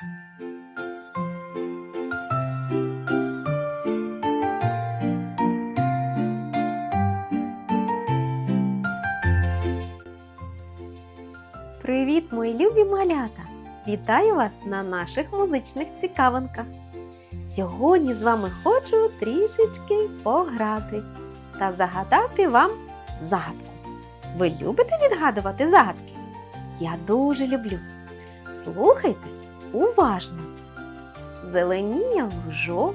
Привіт, мої любі малята! Вітаю вас на наших музичних цікавинках. Сьогодні з вами хочу трішечки пограти та загадати вам загадку. Ви любите відгадувати загадки? Я дуже люблю. Слухайте уважно. Зеленіє лужок,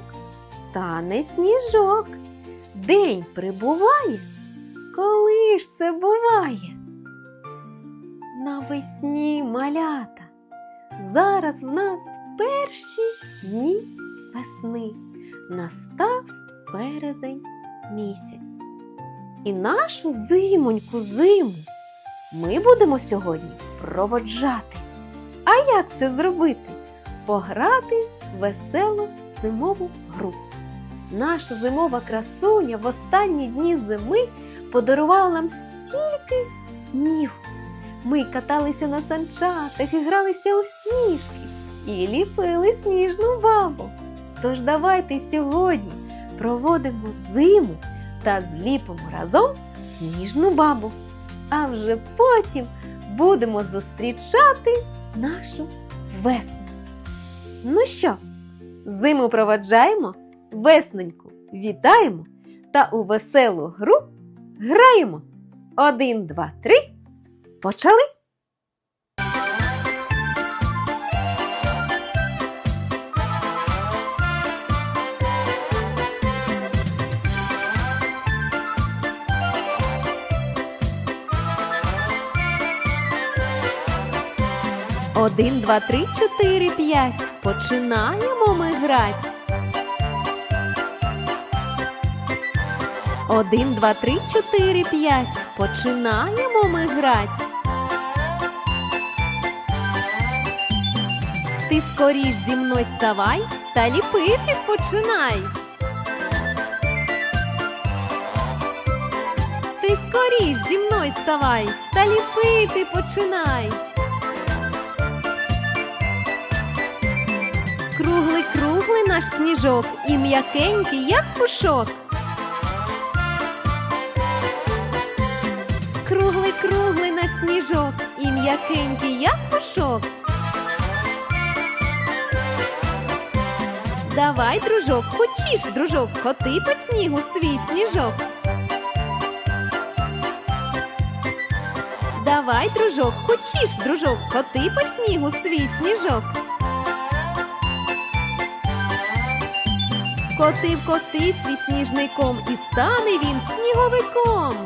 тане сніжок. День прибуває. Коли ж це буває? Навесні малята. Зараз в нас перші дні весни. Настав березень місяць. І нашу зимоньку зиму ми будемо сьогодні проводжати. А як це зробити? Пограти в веселу зимову гру. Наша зимова красуня в останні дні зими подарувала нам стільки снігу. Ми каталися на санчатах і гралися у сніжки і ліпили сніжну бабу. Тож давайте сьогодні проводимо зиму та зліпимо разом сніжну бабу. А вже потім будемо зустрічати нашу весну. Ну що, зиму проводжаємо, весненьку вітаємо та у веселу гру граємо. Один, два, три. Почали? Один, два, три, чотири, п'ять. Починаємо ми грати. Один, два, три, чотири, п'ять. Починаємо ми грати. Ти скоріш зі мною ставай та ліпити починай. Ти скоріш зі мною ставай та ліпити починай. Круглий, круглий наш сніжок і м'якенький, як пушок. Круглий, круглий наш сніжок і м'якенький, як пушок. Давай, дружок, хочеш, дружок, коти по снігу свій сніжок. Давай, дружок, хочеш, дружок, коти по снігу свій сніжок. Котив коти свій сніжником і стане він сніговиком.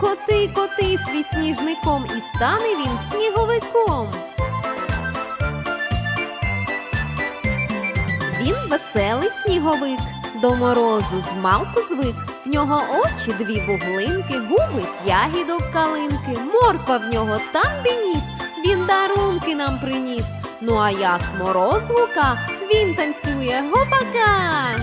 Коти, коти свій сніжником і стане він сніговиком. Він веселий сніговик, до морозу з малку звик. В нього очі дві вуглинки, губи з ягідок калинки, морква в нього там, де ніс, він дарунки нам приніс. Ну а як мороз гука, він танцює гопака.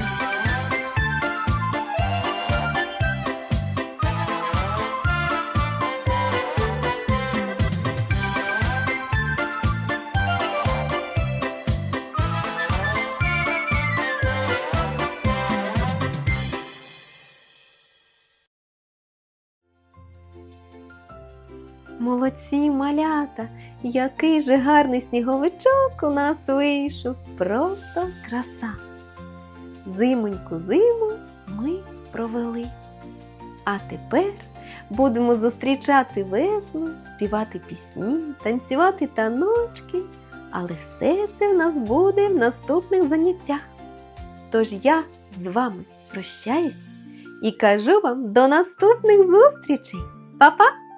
Молодці малята, який же гарний сніговичок у нас вийшов. Просто краса. Зимоньку зиму ми провели. А тепер будемо зустрічати весну, співати пісні, танцювати таночки. Але все це в нас буде в наступних заняттях. Тож я з вами прощаюсь і кажу вам до наступних зустрічей. Па-па!